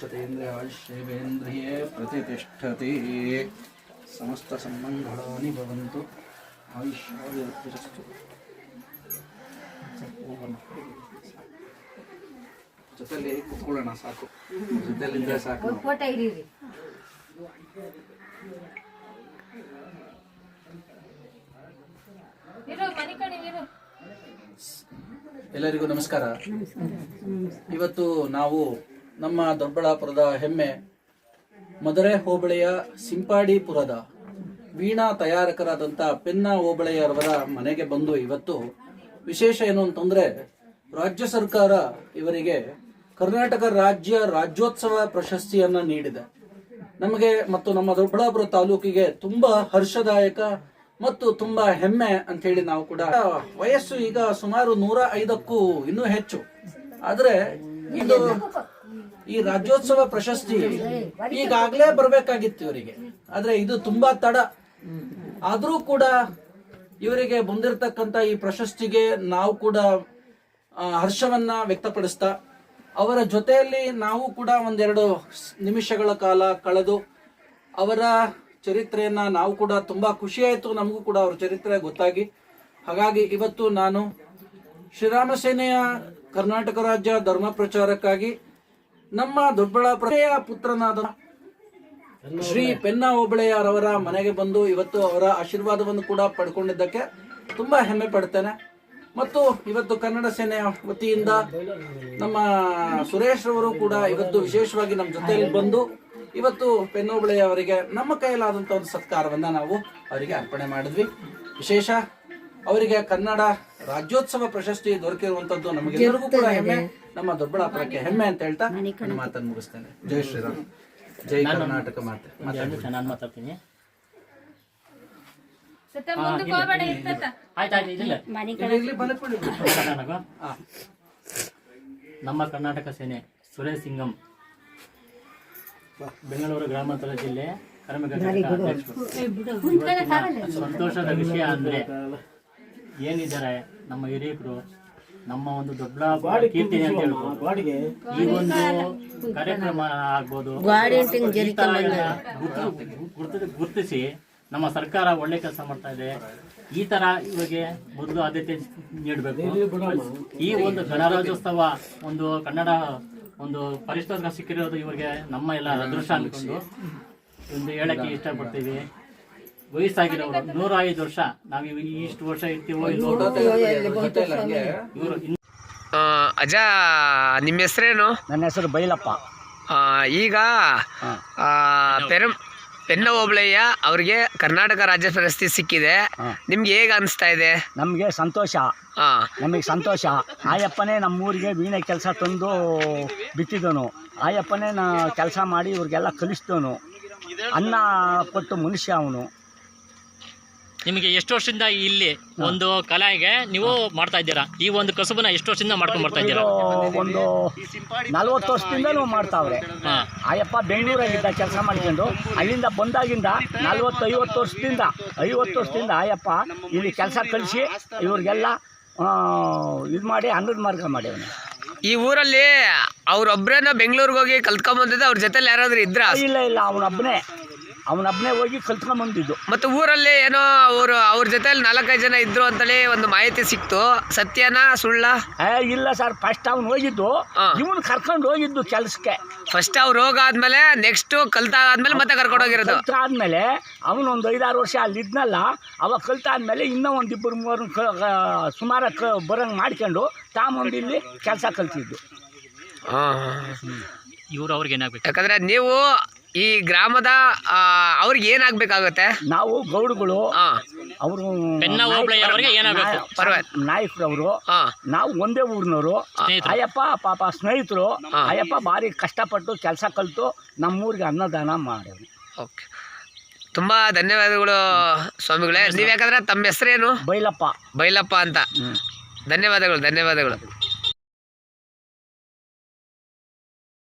ಶತಮಾನಶತೇಂದ್ರಿಯೇ ಪ್ರತಿಷ್ಠತಿ ಸಮಸ್ತ ಸಂಬಂಧಗಳಾನಿ ಭವಂತು ಆಯುಷ್ಯಾವಿರಸ್ತು ಜೊತೆಲಿ ಕುತ್ಕೊಳ್ಳೋಣ ಸಾಕು ಜೊತೆಲಿದ್ರೆ ಸಾಕು ನಾವು. ಫೋಟೋ ಹಿಡೀರಿ ಇರು ಮನೆ ಕಡೆ ಇರು ಎಲ್ಲರಿಗೂ ನಮಸ್ಕಾರ. ಇವತ್ತು ನಾವು ನಮ್ಮ ದೊಡ್ಡಬಳ್ಳಾಪುರದ ಹೆಮ್ಮೆ ಮಧುರೆ ಹೋಬಳಿಯ ಸಿಂಪಾಡಿಪುರದ ವೀಣಾ ತಯಾರಕರಾದಂಥ ಪೆನ್ನ ಹೋಬಳಿಯವರ ಮನೆಗೆ ಬಂದು ಇವತ್ತು ವಿಶೇಷ ಏನು ಅಂತಂದ್ರೆ ರಾಜ್ಯ ಸರ್ಕಾರ ಇವರಿಗೆ ಕರ್ನಾಟಕ ರಾಜ್ಯ ರಾಜ್ಯೋತ್ಸವ ಪ್ರಶಸ್ತಿಯನ್ನ ನೀಡಿದೆ. ನಮಗೆ ಮತ್ತು ನಮ್ಮ ದೊಡ್ಡಬಳ್ಳಾಪುರ ತಾಲೂಕಿಗೆ ತುಂಬಾ ಹರ್ಷದಾಯಕ ಮತ್ತು ತುಂಬಾ ಹೆಮ್ಮೆ ಅಂತ ಹೇಳಿ ನಾವು ಕೂಡ ವಯಸ್ಸು ಈಗ ಸುಮಾರು ನೂರ ಐದಕ್ಕೂ ಇನ್ನೂ ಹೆಚ್ಚು. ಆದ್ರೆ ಇದು ಈ ರಾಜ್ಯೋತ್ಸವ ಪ್ರಶಸ್ತಿ ಈಗಾಗಲೇ ಬರಬೇಕಾಗಿತ್ತು ಇವರಿಗೆ. ಆದ್ರೆ ಇದು ತುಂಬಾ ತಡ. ಆದ್ರೂ ಕೂಡ ಇವರಿಗೆ ಬಂದಿರತಕ್ಕಂತ ಈ ಪ್ರಶಸ್ತಿಗೆ ನಾವು ಕೂಡ ಹರ್ಷವನ್ನ ವ್ಯಕ್ತಪಡಿಸ್ತಾ, ಅವರ ಜೊತೆಯಲ್ಲಿ ನಾವು ಕೂಡ ಒಂದೆರಡು ನಿಮಿಷಗಳ ಕಾಲ ಕಳೆದು ಅವರ ಚರಿತ್ರೆಯನ್ನ ನಾವು ಕೂಡ ತುಂಬಾ ಖುಷಿ ಆಯ್ತು, ನಮಗೂ ಕೂಡ ಅವರ ಚರಿತ್ರೆ ಗೊತ್ತಾಗಿ. ಹಾಗಾಗಿ ಇವತ್ತು ನಾನು ಶ್ರೀರಾಮ ಸೇನೆಯ ಕರ್ನಾಟಕ ರಾಜ್ಯ ಧರ್ಮ ಪ್ರಚಾರಕ್ಕಾಗಿ ನಮ್ಮ ದೊಡ್ಡಬಳ್ಳಾಪುರ ಪುತ್ರನಾದ ಶ್ರೀ ಪೆನ್ನ ಹೋಬಳೆಯರವರ ಮನೆಗೆ ಬಂದು ಇವತ್ತು ಅವರ ಆಶೀರ್ವಾದವನ್ನು ಕೂಡ ಪಡ್ಕೊಂಡಿದ್ದಕ್ಕೆ ತುಂಬಾ ಹೆಮ್ಮೆ ಪಡ್ತೇನೆ. ಮತ್ತು ಇವತ್ತು ಕನ್ನಡ ಸೇನೆಯ ವತಿಯಿಂದ ನಮ್ಮ ಸುರೇಶ್ ರವರು ಕೂಡ ಇವತ್ತು ವಿಶೇಷವಾಗಿ ನಮ್ಮ ಜೊತೆಯಲ್ಲಿ ಬಂದು ಇವತ್ತು ಪೆನ್ನೋಬಳೆ ಅವರಿಗೆ ನಮ್ಮ ಕೈಯಲ್ಲಾದಂಥ ಒಂದು ಸತ್ಕಾರವನ್ನ ನಾವು ಅವರಿಗೆ ಅರ್ಪಣೆ ಮಾಡಿದ್ವಿ. ವಿಶೇಷ ಅವರಿಗೆ ಕನ್ನಡ ರಾಜ್ಯೋತ್ಸವ ಪ್ರಶಸ್ತಿ ದೊರಕಿರುವಂತದ್ದು ನಮಗೆಲ್ಲರಿಗೂ ಕೂಡ ಹೆಮ್ಮೆ. ನಮ್ಮ ದೊಡ್ಡಬಳ್ಳಾಪುರಕ್ಕೆ ಹೆಮ್ಮೆ ಅಂತ ಹೇಳ್ತಾ ನನ್ನ ಮಾತನ್ನು ಮುಗಿಸ್ತೇನೆ. ಜೈ ಶ್ರೀರಾಮ್. ಜೈ ಕರ್ನಾಟಕ ಮಾತೆ. ಮಾತಾಡಿ. ನಾನು ಮಾತಾಡ್ತೀನಿ. ನಮ್ಮ ಕರ್ನಾಟಕ ಸೇನೆ ಸುರೇಶ್ ಸಿಂಗಂ ಬೆಂಗಳೂರು ಗ್ರಾಮಾಂತರ ಜಿಲ್ಲೆ ಸಂತೋಷದ ವಿಷಯ ಅಂದ್ರೆ ಏನಿದ್ದಾರೆ ನಮ್ಮ ಹಿರಿಯಕರು ನಮ್ಮ ಒಂದು ದೊಡ್ಡ ಕೀರ್ತಿ ಅಂತ ಹೇಳ್ಬೋದು. ಈ ಒಂದು ಕಾರ್ಯಕ್ರಮ ಆಗ್ಬೋದು. ಗುರ್ತಿಸಿ ನಮ್ಮ ಸರ್ಕಾರ ಒಳ್ಳೆ ಕೆಲಸ ಮಾಡ್ತಾ ಇದೆ. ಈ ತರ ಇವಾಗ ಮೊದಲು ಆದ್ಯತೆ ನೀಡಬೇಕು. ಈ ಒಂದು ಗಣರಾಜ್ಯೋತ್ಸವ ಒಂದು ಕನ್ನಡ ಒಂದು ಪರಿಷ್ಠ ಸಿಕ್ಕಿರೋದು ಇವರಿಗೆ ನಮ್ಮ ಎಲ್ಲ ಅದೃಷ್ಟ ಅನ್ಕೊಂಡು ಒಂದು ಹೇಳಕ್ಕೆ ಇಷ್ಟಪಡ್ತೀವಿ. ವಯಸ್ಸಾಗಿರೋರು ನೂರ ಐದು ವರ್ಷ ನಾವು ಇವ್- ಇಷ್ಟು ವರ್ಷ ಇರ್ತೀವೋ ಅಜ ಗೊತ್ತಿಲ್ಲ ಇವರು ಆ, ಅಜ್ಜ ನಿಮ್ಮ ಹೆಸರೇನು? ನನ್ನ ಹೆಸರು ಬೈಲಪ್ಪ. ಆ, ಈಗ ಆ, ಪೆರಂ ಪೆನ್ನ ಹೋಬಳಯ್ಯ ಅವ್ರಿಗೆ ಕರ್ನಾಟಕ ರಾಜ್ಯ ಪ್ರಶಸ್ತಿ ಸಿಕ್ಕಿದೆ. ನಿಮ್ಗೆ ಹೇಗೆ ಅನಿಸ್ತಾ ಇದೆ? ನಮಗೆ ಸಂತೋಷ. ನಮಗೆ ಸಂತೋಷ. ಆಯಪ್ಪನೇ ನಮ್ಮೂರಿಗೆ ವೀಣೆ ಕೆಲಸ ತಂದು ಬಿತ್ತಿದನು ಆಯಪ್ಪನೇ ನಾ ಕೆಲಸ ಮಾಡಿ ಇವ್ರಿಗೆಲ್ಲ ಕಲಿಸ್ದವನು ಅನ್ನ ಕೊಟ್ಟು ಮನುಷ್ಯ ಅವನು. ನಿಮಗೆ ಎಷ್ಟು ವರ್ಷದಿಂದ ಇಲ್ಲಿ ಒಂದು ಕಲೆಗೆ ನೀವು ಮಾಡ್ತಾ ಇದ್ದೀರಾ? ಈ ಒಂದು ಕಸುಬನ್ನ ಎಷ್ಟು ವರ್ಷದಿಂದ ಮಾಡ್ಕೊಂಡು ಬರ್ತಾ ಇದ್ದೀರಾ ಒಂದು ನಲ್ವತ್ತು ವರ್ಷದಿಂದಲೂ ಮಾಡ್ತಾವ್ರೆ. ಹಾ. ಆಯಪ್ಪ ಬೆಂಗಳೂರಾಗಿದ್ದ ಕೆಲಸ ಮಾಡ್ಕೊಂಡು ಅಲ್ಲಿಂದ ಬಂದಾಗಿಂದ ನಲ್ವತ್ತು ಐವತ್ತು ವರ್ಷದಿಂದ ಐವತ್ತು ವರ್ಷದಿಂದ ಆಯಪ್ಪ ಇಲ್ಲಿ ಕೆಲಸ ಕಲಿಸಿ ಇವ್ರಿಗೆಲ್ಲ ಇದು ಮಾಡಿ ಅನ್ನದ ಮಾರ್ಗ ಮಾಡ್ಯವನೆ. ಈ ಊರಲ್ಲಿ ಅವ್ರೊಬ್ರೇನ ಬೆಂಗಳೂರಿಗೆ ಹೋಗಿ ಕಲ್ತ್ಕೊಂಬಂದಿದ್ದೆ ಅವ್ರ ಜೊತೆಲಿ ಯಾರಾದ್ರೂ ಇದ್ರ? ಇಲ್ಲ ಇಲ್ಲ ಅವನೊಬ್ಬನೇ ಅವನೊಬ್ಬನೇ ಹೋಗಿ ಕಲ್ತ್ಕೊಂಬಂದಿದ್ದು ಮತ್ತೆ ಊರಲ್ಲಿ ಏನೋ ಅವರು ಅವ್ರ ಜೊತೆಲಿ ನಾಲ್ಕೈದು ಜನ ಇದ್ರು ಅಂತೇಳಿ ಒಂದು ಮಾಹಿತಿ ಸಿಕ್ತು. ಸತ್ಯನಾ ಸುಳ್ಳ? ಏ ಇಲ್ಲ ಸರ್ ಫಸ್ಟ್ ಅವ್ನು ಹೋಗಿದ್ದು. ಹಾ. ಇವನು ಕರ್ಕೊಂಡು ಹೋಗಿದ್ದು ಕೆಲಸಕ್ಕೆ ಫಸ್ಟ್ ಅವ್ರು ಹೋಗಾದ್ಮೇಲೆ ನೆಕ್ಸ್ಟ್ ಕಲ್ತಾದ್ಮೇಲೆ ಮತ್ತೆ ಕರ್ಕೊಂಡು ಹೋಗಿರೋದು. ಆದ್ಮೇಲೆ ಅವನು ಒಂದು ಐದಾರು ವರ್ಷ ಅಲ್ಲಿ ಇದ್ನಲ್ಲ ಅವಾಗ ಕಲ್ತಾದ್ಮೇಲೆ ಇನ್ನೂ ಒಂದು ಇಬ್ಬರು ಮೂವರು ಕ ಸುಮಾರು ಕ ಬರಂಗೆ ಮಾಡ್ಕೊಂಡು ತಾಮೊಂದು ಇಲ್ಲಿ ಕೆಲಸ ಕಲ್ತಿದ್ದು. ಹಾ. ಇವ್ರು ಅವ್ರಿಗೆ ಏನಾಗ್ಬೇಕು? ಯಾಕಂದ್ರೆ ನೀವು ಈ ಗ್ರಾಮದ ಅವ್ರಿಗೆ ಏನಾಗಬೇಕಾಗುತ್ತೆ? ನಾವು ಗೌಡಗಳು ಅವರು ಬೆನ್ನ ಹೋಬಳಿಯವರಿಗೆ ಏನಾಗಬೇಕು? ಪರವಾಗಿಲ್ಲ. ನಾಯಕರವರು ನಾವು ಒಂದೇ ಊರಿನವರು. ಸ್ನೇಹಿತರು. ಅಯ್ಯಪ್ಪ ಪಾಪ ಸ್ನೇಹಿತರು. ಅಯ್ಯಪ್ಪ ಭಾರಿ ಕಷ್ಟಪಟ್ಟು ಕೆಲಸ ಕಲಿತು ನಮ್ಮೂರಿಗೆ ಅನ್ನದಾನ ಮಾಡ್ಯಾವ ಓಕೆ. ತುಂಬಾ ಧನ್ಯವಾದಗಳು ಸ್ವಾಮಿಗಳೇ. ನೀವು ಯಾಕಂದ್ರೆ ತಮ್ಮ ಹೆಸರೇನು? ಬೈಲಪ್ಪ. ಬೈಲಪ್ಪ ಅಂತ. ಧನ್ಯವಾದಗಳು ಧನ್ಯವಾದಗಳು.